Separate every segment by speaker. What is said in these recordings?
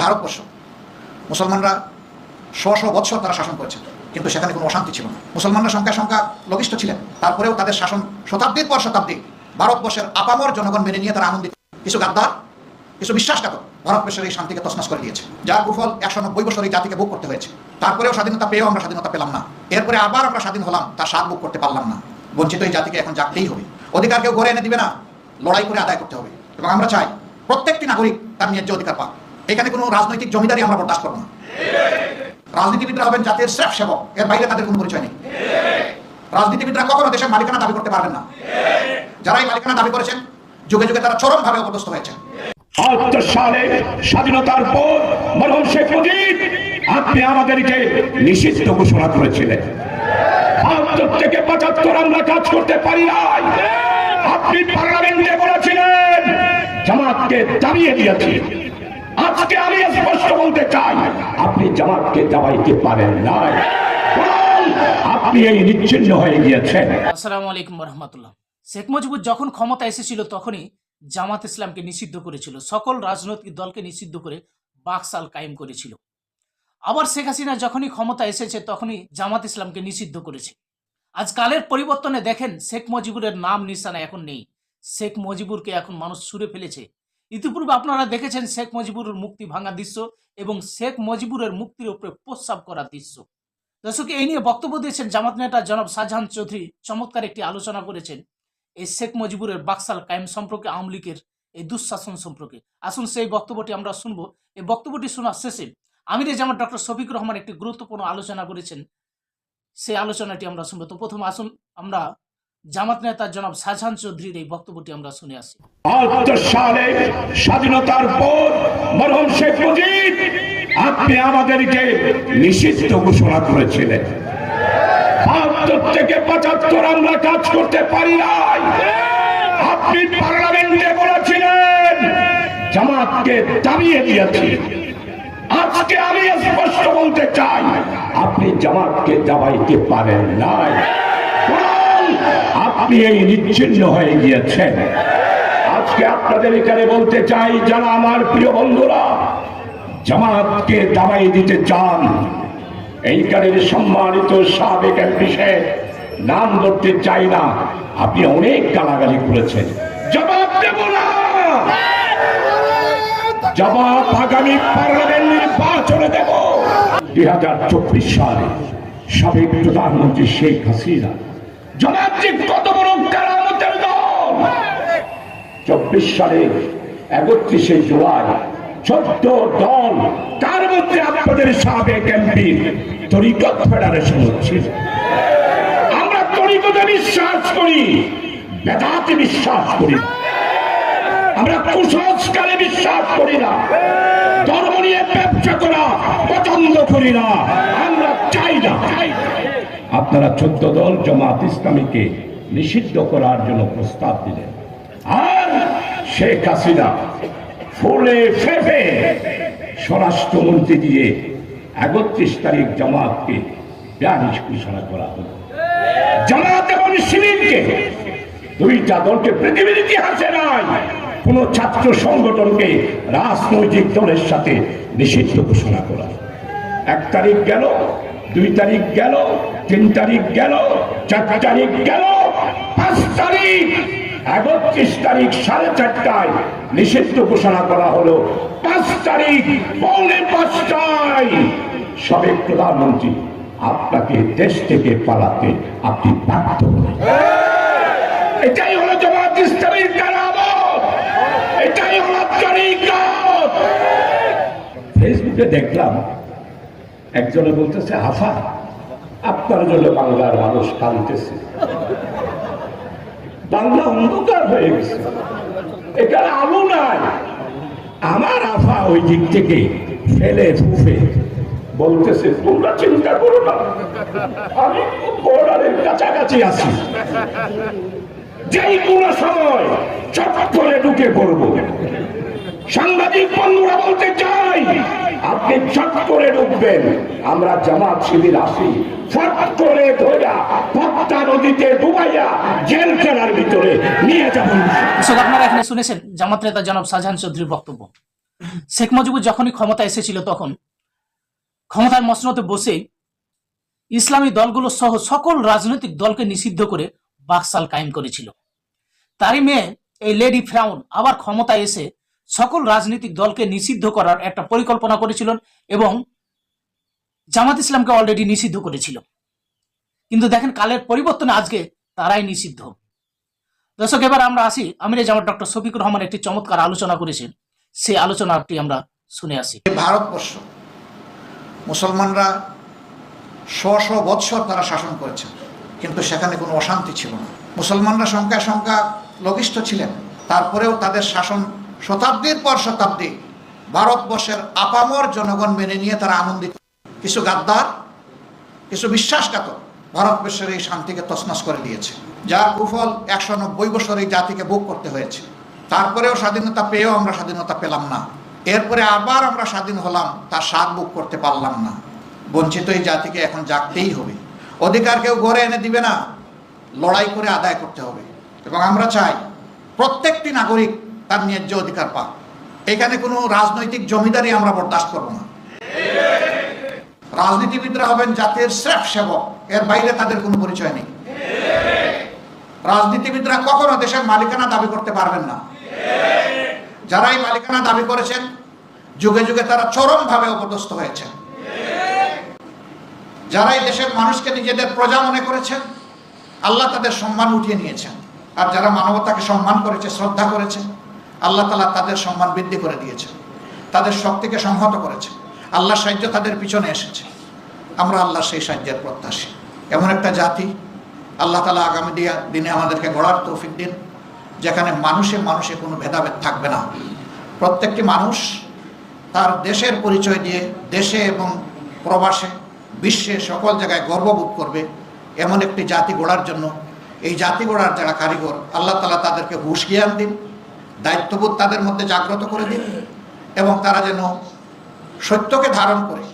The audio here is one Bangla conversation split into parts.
Speaker 1: ভারতবর্ষ। মুসলমানরা শ শ বৎসর তারা শাসন করেছে, কিন্তু সেখানে কোনো অশান্তি ছিল না। মুসলমানরা সংখ্যা সংখ্যা লঘিষ্ঠ ছিলেন, তারপরেও তাদের শাসন শতাব্দীর পর শতাব্দী ভারতবর্ষের আপামর জনগণ মেনে নিয়ে তারা আনন্দিত। কিছু গাদ্দার, কিছু বিশ্বাসঘাতক ভারতবর্ষের এই শান্তিকে তসনস করে দিয়েছে, যার কুফল একশো নব্বই বছর এই জাতিকে ভোগ করতে হয়েছে। তারপরেও স্বাধীনতা পেয়েও আমরা স্বাধীনতা পেলাম না। এরপরে আবার আমরা স্বাধীন হলাম, তার স্বাদ ভোগ করতে পারলাম না। বঞ্চিত এই জাতিকে এখন জাগতেই হবে। অধিকার কেউ গড়ে এনে দিবে না, লড়াই করে আদায় করতে হবে। এবং আমরা চাই প্রত্যেকটি নাগরিক তার ন্যায্য অধিকার পাক। এখানে কোনো রাজনৈতিক জমিদারি আমরা বরদাস্ত করব না। রাজনীতিবিদরা হবেন জাতির শ্রেফ সেবক এর বাইরে তাদের কোনো পরিচয় নেই। রাজনীতিবিদরা কখনো দেশের মালিকানা দাবি করতে পারবেন না। যারা এই মালিকানা দাবি করেছেন, যুগে যুগে তারা চরমভাবে অপদস্থ হয়েছে
Speaker 2: স্বাধীনতার পর মরহুম শেখ মুজিব, আপনি আমাদেরকে নিষিদ্ধ ঘোষণা করেছিলেন। থেকে পঁচাত্তর আমরা কাজ করতে পারি নাই। আপনি পার্লামেন্টে বলেছিলেন, জামাতকে দাঁড়িয়ে দিয়েছি। আজকে আমি স্পষ্ট বলতে চাই, আপনি জামাতকে দাবাইতে পারেন বরং আপনি এই নিচ্ছিন্ন হয়ে গিয়েছেন।
Speaker 3: আসসালামু আলাইকুম রহমতুল্লাহ শেখ মুজিবুর যখন ক্ষমতা এসেছিল, তখনই জামাত ইসলামকে নিষিদ্ধ করেছিল। সকল রাজনৈতিক দলকে নিষিদ্ধ করে বাকসাল কায়েম করেছিল। আবার শেখ হাসিনা যখনই ক্ষমতা এসেছে, তখনই জামাত ইসলামকে নিষিদ্ধ করেছে। আজ কালের পরিবর্তনে দেখেন শেখ মুজিবুরের নাম নিশানা এখন নেই। শেখ মুজিবুরকে এখন মানুষ ছুঁড়ে ফেলেছে। ইতিপূর্বে আপনারা দেখেছেন শেখ মুজিবুরের মুক্তি ভাঙা দৃশ্য এবং শেখ মুজিবুরের মুক্তির উপরে প্রস্রাব করার দৃশ্য। দর্শক, এই নিয়ে বক্তব্য দিয়েছেন জামাত নেতা জনাব শাহজাহান চৌধুরী। চমৎকার একটি আলোচনা করেছেন এই শেখ মুজিবুরের বাকসাল কায়েম সম্পর্কে, আওয়ামী লীগের এই দুঃশাসন সম্পর্কে। আসুন সেই বক্তব্যটি আমরা শুনব। এই বক্তব্যটি শোনার শেষে আমিরে জামাত ডক্টর শফিক রহমান একটি গুরুত্বপূর্ণ আলোচনা করেছেন। সেই আলোচনাটি আমরা শুনব। তো প্রথম আসুন, আমরা জামাত নেতা জনাব শাহজাহান চৌধুরীর এই বক্তব্যটি আমরা শুনে আসি।
Speaker 2: সালে স্বাধীনতার পর মরহুম শেখ মুজিব আপনি আমাদেরকে নিষিদ্ধ ঘোষণা করেছিলেন। বাহাত্তর থেকে পঁচাত্তর আমরা কাজ করতে পারি নাই। আপনি পার্লামেন্টে বলেছিলেন, জামাতকে দাঁড়িয়ে দিয়েছি। আজকে আমি স্পষ্ট বলতে চাই, আপনি জামাতকে দাবাইতে পারেন নাই। আপনি এই নিচ্ছিন্ন হয়ে গিয়েছেন। আজকে আপনাদের এখানে বলতে চাই, যারা আমার প্রিয় বন্ধুরা জামাতকে দাবাই দিতে চান এই এইখানের সম্মানিত সাবেক এমপি সাহেব নাম ধরতে চাই না, আপনি অনেক গালাগালি করেছেন। জবাব দেব না! জবাব আগামী পার্লামেন্ট নির্বাচনে দেব। দুই হাজার চব্বিশ সালে সাবেক প্রধানমন্ত্রী শেখ হাসিনা যে কত বড় কারামতের চব্বিশ সালে, একত্রিশে জুলাই, চোদ্দ দল, তার মধ্যে আপনাদের সাবেক এমপি বিশ্বাস করি, বেদাতে বিশ্বাস করি। আমরা কুসংস্কারে বিশ্বাস করি না। ধর্ম নিয়ে ব্যবসা করা পছন্দ করি না। আমরা চাই না। আপনারা চোদ্দ দল জমাত ইসলামীকে নিষিদ্ধ করার জন্য প্রস্তাব দিলেন। আর শেখ হাসিনা ফুলে ফেফে স্বরাষ্ট্রমন্ত্রী দিয়ে একত্রিশ তারিখ জামাতকে ব্যানিশ ঘোষণা করা হলো। জামাত এবং শিবিরকে দুইটা দলকে পৃথিবীর ইতিহাসে নাই, কোন ছাত্র সংগঠনকে রাজনৈতিক দলের সাথে নিষিদ্ধ ঘোষণা করা। এক তারিখ গেল দুই তারিখ গেল, তিন তারিখ গেল চার তারিখ গেল, পাঁচ তারিখ, একত্রিশ তারিখ সাড়ে চারটায় নিষিদ্ধ ঘোষণা করা হলো। পাঁচ তারিখ, পৌনে পাঁচটায়। সাবেক প্রধানমন্ত্রী আপনাকে দেশ থেকে পালাতে আপনি বাধ্য এটাই হলো জমাত ইসলামীর কারামত এটাই হলো ফেসবুকে দেখলাম একজনে বলতেছে, হাফা, আপনার জন্য বাংলার মানুষ কাঁদতেছে। বাংলা অন্ধকার হয়ে গেছে। এখানে আলো নাই। আমার আফা ওই দিক থেকে ফেলে ফুফে বলতেছে, তোমরা চিন্তা করো না। আমি বর্ডারের কাছাকাছি আছি। যেই কোনো সময় চট করে ঢুকে পড়ব। সাংবাদিক বন্ধুরা বলতে চাই আপনি চট করে ঢুকবেন আমরা জামাত শিবির আসি ফট করে ধরা পদ্মা নদীতে ডুবাইয়া ভিতরে নিয়ে
Speaker 3: আপনারা এখানে শুনেছেন জামাত নেতা জনাব শাহজাহান চৌধুরীর বক্তব্য। শেখ মুজিবুর যখনই ক্ষমতা এসেছিল তখন, ক্ষমতার মসনতে বসে ইসলামী দলগুলো সহ সকল রাজনৈতিক দলকে নিষিদ্ধ করে বাকশাল কায়েম করেছিল। তারই মেয়ে এই লেডি ফ্রাউন আবার ক্ষমতায় এসে সকল রাজনৈতিক দলকে নিষিদ্ধ করার একটা পরিকল্পনা করেছিলেন এবং জামাত ইসলামকে অলরেডি নিষিদ্ধ করেছিল। কিন্তু দেখেন কালের পরিবর্তনে আজকে তারাই নিষিদ্ধ। দর্শক, এবার আমরা আসি আমিরে জামাত ডক্টর শফিকুর রহমান একটি চমৎকার আলোচনা করেছেন। সেই আলোচনাটি আমরা শুনে আসি।
Speaker 1: ভারতবর্ষ, মুসলমানরা শ শ বৎসর তারা শাসন করেছেন, কিন্তু সেখানে কোনো অশান্তি ছিল না। মুসলমানরা সংখ্যায় সংখ্যা লঘিষ্ঠ ছিলেন, তারপরেও তাদের শাসন শতাব্দীর পর শতাব্দী ভারতবর্ষের আপামর জনগণ মেনে নিয়ে তারা আনন্দিত। কিছু গাদ্দার, কিছু বিশ্বাসঘাতক ভারতবর্ষের এই শান্তিকে তছনছ করে দিয়েছে, যার কুফল একশো নব্বই বছর এই জাতিকে ভোগ করতে হয়েছে। তারপরেও স্বাধীনতা পেয়েও আমরা স্বাধীনতা পেলাম না। এরপরে আবার আমরা স্বাধীন হলাম, তার স্বাদ ভোগ করতে পারলাম না। বঞ্চিত এই জাতিকে এখন জাগতেই হবে। অধিকার কেউ গড়ে এনে দিবে না, লড়াই করে আদায় করতে হবে। এবং আমরা চাই প্রত্যেকটি নাগরিক তার ন্যায্য অধিকার পাক। এখানে কোনো রাজনৈতিক জমিদারি আমরা বরদাস্ত করব না। রাজনীতিবিদরা হবেন জাতির শ্রেফ সেবক, এর বাইরে তাদের কোনো পরিচয় নেই। রাজনীতিবিদরা কখনো দেশের মালিকানা দাবি করতে পারবেন না। যারা এই মালিকানা দাবি করেছেন, যুগে যুগে তারা চরমভাবে অপদস্থ হয়েছেন। যারা এই দেশের মানুষকে নিজেদের প্রজা মনে করেছেন, আল্লাহ তাদের সম্মান উঠিয়ে নিয়েছেন। আর যারা মানবতাকে সম্মান করেছে, শ্রদ্ধা করেছে আল্লাহ তালা তাদের সম্মান বৃদ্ধি করে দিয়েছে তাদের শক্তিকে সংহত করেছে আল্লাহর সাহায্য তাদের পিছনে এসেছে। আমরা আল্লাহ সেই সাহায্যের প্রত্যাশী। এমন একটা জাতি আল্লাহ তালা আগামী দিয়া দিনে আমাদেরকে গড়ার তৌফিক দিন, যেখানে মানুষে মানুষে কোনো ভেদাভেদ থাকবে না। প্রত্যেকটি মানুষ তার দেশের পরিচয় দিয়ে দেশে এবং প্রবাসে বিশ্বে সকল জায়গায় গর্ববোধ করবে এমন একটি জাতি গড়ার জন্য। এই জাতি গড়ার যারা কারিগর, আল্লাহ তালা তাদেরকে হুশ জ্ঞান দিন। দায়িত্ববোধ তাদের মধ্যে জাগ্রত করে দিন এবং তারা যেন সত্যকে ধারণ করে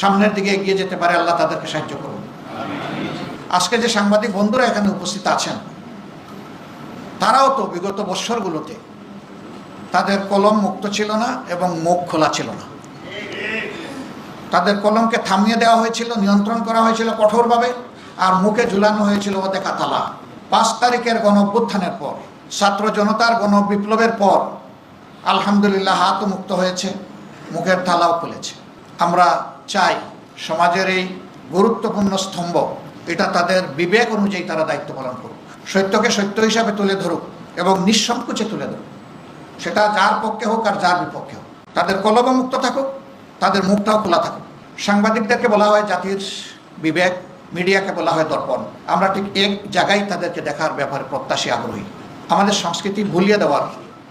Speaker 1: সামনের দিকে এগিয়ে যেতে পারে, আল্লাহ তাদেরকে সাহায্য করুন। আজকে যে সাংবাদিক বন্ধুরা এখানে উপস্থিত আছেন, তারাও তো বিগত বৎসরগুলোতে তাদের কলম মুক্ত ছিল না এবং মুখ খোলা ছিল না। তাদের কলমকে থামিয়ে দেওয়া হয়েছিল, নিয়ন্ত্রণ করা হয়েছিল কঠোরভাবে, আর মুখে ঝুলানো হয়েছিল দেখা তালা পাঁচ তারিখের গণ পর ছাত্র জনতার গণ বিপ্লবের পর আলহামদুলিল্লাহ হাতও মুক্ত হয়েছে, মুখের থালাও খুলেছে। আমরা চাই সমাজের এই গুরুত্বপূর্ণ স্তম্ভ, এটা তাদের বিবেক অনুযায়ী তারা দায়িত্ব পালন করুক। সত্যকে সত্য হিসাবে তুলে ধরুক এবং নিঃসংকোচে তুলে ধরুক। সেটা যার পক্ষে হোক আর যার বিপক্ষে হোক। তাদের কলম মুক্ত থাকুক, তাদের মুখটাও খোলা থাকুক। সাংবাদিকদেরকে বলা হয় জাতির বিবেক, মিডিয়াকে বলা হয় দর্পণ। আমরা ঠিক এক জায়গায় তাদেরকে দেখার ব্যাপারে প্রত্যাশী আগ্রহী। আমাদের সংস্কৃতি ভুলিয়ে দেওয়ার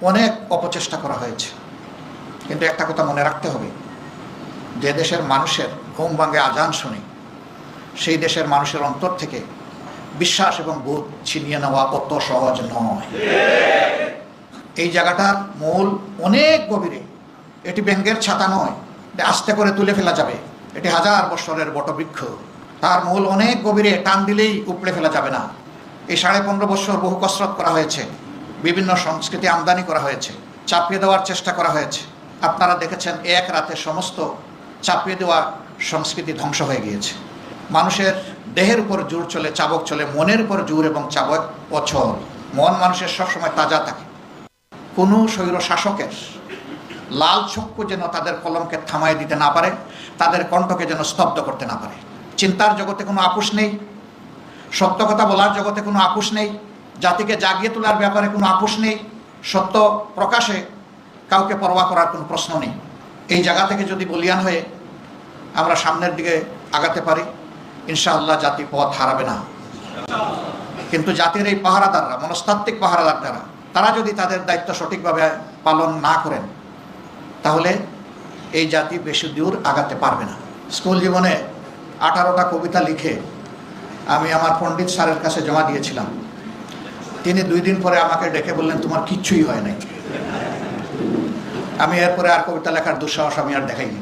Speaker 1: অনেক অপচেষ্টা করা হয়েছে। কিন্তু একটা কথা মনে রাখতে হবে, যে দেশের মানুষের ঘুম ভাঙে আজান শুনে, সেই দেশের মানুষের অন্তর থেকে বিশ্বাস এবং বোধ ছিনিয়ে নেওয়া অত সহজ নয়। এই জায়গাটার মূল অনেক গভীরে, এটি ব্যাঙ্গের ছাতা নয় আস্তে করে তুলে ফেলা যাবে। এটি হাজার বছরের বটবৃক্ষ। তার মূল অনেক গভীরে টান দিলেই উপড়ে ফেলা যাবে না। এই সাড়ে পনেরো বছর বহু কসরত করা হয়েছে। বিভিন্ন সংস্কৃতি আমদানি করা হয়েছে। চাপিয়ে দেওয়ার চেষ্টা করা হয়েছে। আপনারা দেখেছেন, এক রাতে সমস্ত চাপিয়ে দেওয়া সংস্কৃতি ধ্বংস হয়ে গিয়েছে। মানুষের দেহের উপর জোর চলে, চাবক চলে, মনের উপর জোর এবং চাবক অচল। মন মানুষের সবসময় তাজা থাকে। কোনো স্বৈর শাসকের লাল চক্ষু যেন তাদের কলমকে থামায় দিতে না পারে, তাদের কণ্ঠকে যেন স্তব্ধ করতে না পারে। চিন্তার জগতে কোনো আপুস নেই। সত্য কথা বলার জগতে কোনো আপুস নেই। জাতিকে জাগিয়ে তোলার ব্যাপারে কোনো আপুস নেই। সত্য প্রকাশে কাউকে পরোয়া করার কোনো প্রশ্ন নেই। এই জায়গা থেকে যদি বলিয়ান হয়ে আমরা সামনের দিকে আগাতে পারি, ইনশাআল্লাহ জাতি পথ হারাবে না। কিন্তু জাতির এই পাহারাদাররা, মনস্তাত্ত্বিক পাহারাদার যারা, তারা যদি তাদের দায়িত্ব সঠিকভাবে পালন না করেন, তাহলে এই জাতি বেশি দূর আগাতে পারবে না। স্কুল জীবনে আঠারোটা কবিতা লিখে আমি আমার পণ্ডিত স্যারের কাছে জমা দিয়েছিলাম। তিনি দুই দিন পরে আমাকে ডেকে বললেন, তোমার কিচ্ছুই হয় নাই। আমি এরপরে আর কবিতা লেখার দুঃসাহস আমি আর দেখাইনি।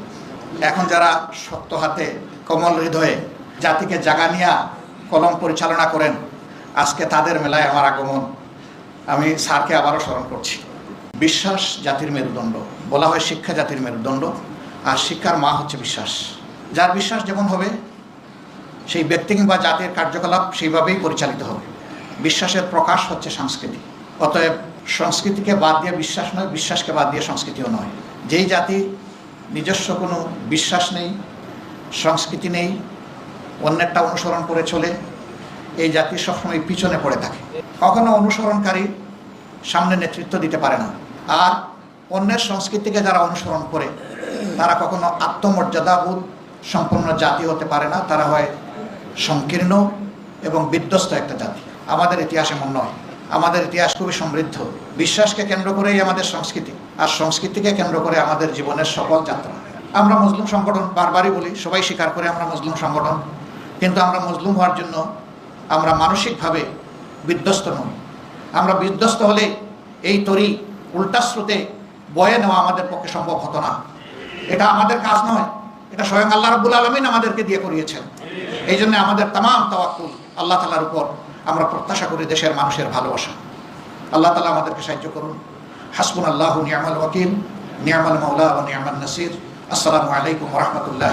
Speaker 1: এখন যারা শক্ত হাতে, কমল হৃদয়ে জাতিকে জাগানিয়া কলম পরিচালনা করেন, আজকে তাদের মেলায় আমার আগমন। আমি স্যারকে আবারও স্মরণ করছি। বিশ্বাস জাতির মেরুদণ্ড, বলা হয় শিক্ষা জাতির মেরুদণ্ড, আর শিক্ষার মা হচ্ছে বিশ্বাস। যার বিশ্বাস যেমন হবে সেই ব্যক্তি কিংবা জাতির কার্যকলাপ সেইভাবেই পরিচালিত হবে। বিশ্বাসের প্রকাশ হচ্ছে সংস্কৃতি। অতএব সংস্কৃতিকে বাদ দিয়ে বিশ্বাস নয়, বিশ্বাসকে বাদ দিয়ে সংস্কৃতিও নয়। যেই জাতি নিজস্ব কোনো বিশ্বাস নেই, সংস্কৃতি নেই, অন্যেরটা অনুসরণ করে চলে, এই জাতি সবসময় পিছনে পড়ে থাকে। কখনো অনুসরণকারী সামনে নেতৃত্ব দিতে পারে না। আর অন্যের সংস্কৃতিকে যারা অনুসরণ করে, তারা কখনো আত্মমর্যাদাবোধ সম্পন্ন জাতি হতে পারে না। তারা হয় সংকীর্ণ এবং বিধ্বস্ত একটা জাতি। আমাদের ইতিহাস এমন নয়। আমাদের ইতিহাস খুবই সমৃদ্ধ। বিশ্বাসকে কেন্দ্র করেই আমাদের সংস্কৃতি, আর সংস্কৃতিকে কেন্দ্র করে আমাদের জীবনের সকল যাত্রা। আমরা মুসলিম সংগঠন বারবারই বলি, সবাই স্বীকার করে আমরা মুসলিম সংগঠন। কিন্তু আমরা মুসলিম হওয়ার জন্য আমরা মানসিকভাবে বিধ্বস্ত নই। আমরা বিধ্বস্ত হলে এই তরি উল্টা স্রোতে বয়ে নেওয়া আমাদের পক্ষে সম্ভব হতো না। এটা আমাদের কাজ নয়। এটা স্বয়ং আল্লাহ রাব্বুল আলমিন আমাদেরকে দিয়ে করিয়েছেন। এই জন্য আমাদের তামাম তাওয়াক্কুল আল্লাহ তালার উপর আমরা প্রত্যাশা করি দেশের মানুষের ভালোবাসা। আল্লাহ তালা আমাদেরকে সাহায্য করুন। হাসবুন আল্লাহ নিয়ামাল ওয়াকিল নিয়ামাল মাওলা ও নিয়ামাল নাসির। আসসালামু আলাইকুম রহমতুল্লাহ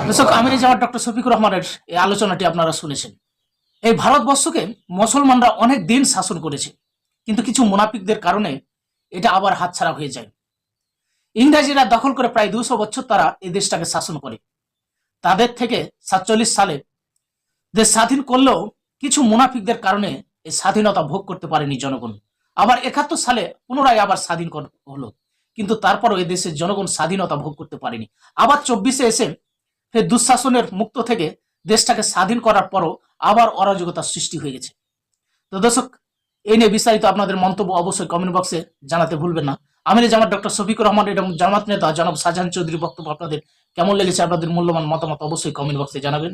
Speaker 3: জামাত ডক্টর শফিকুর রহমানের এই আলোচনাটি আপনারা শুনেছেন। এই ভারতবর্ষকে মুসলমানরা অনেক দিন শাসন করেছে কিন্তু কিছু মুনাফিকদের কারণে এটা আবার হাতছাড়া হয়ে যায়। ইংরেজিরা দখল করে প্রায় দুশো বছর তারা এই দেশটাকে শাসন করে। তাদের থেকে সাতচল্লিশ সালে দেশ স্বাধীন করলেও কিছু মুনাফিকদের কারণে এই স্বাধীনতা ভোগ করতে পারেনি জনগণ। আবার একাত্তর সালে পুনরায় আবার স্বাধীন হলো। কিন্তু তারপরও এই দেশের জনগণ স্বাধীনতা ভোগ করতে পারেনি। আবার চব্বিশে এসে ফের দুঃশাসনের মুক্ত থেকে দেশটাকে স্বাধীন করার পরও আবার অরাজকতার সৃষ্টি হয়ে গেছে। তো দর্শক, এই নিয়ে বিস্তারিত আপনাদের মন্তব্য অবশ্যই কমেন্ট বক্সে জানাতে ভুলবেন না। আমি জামাত ডক্টর শফিকুর রহমান এবং জামাত নেতা জনাব শাহজাহান চৌধুরী বক্তব্য আপনাদের কেমন লেগেছে, আপনাদের মূল্যবান মতামত অবশ্যই কমেন্ট বক্সে জানাবেন।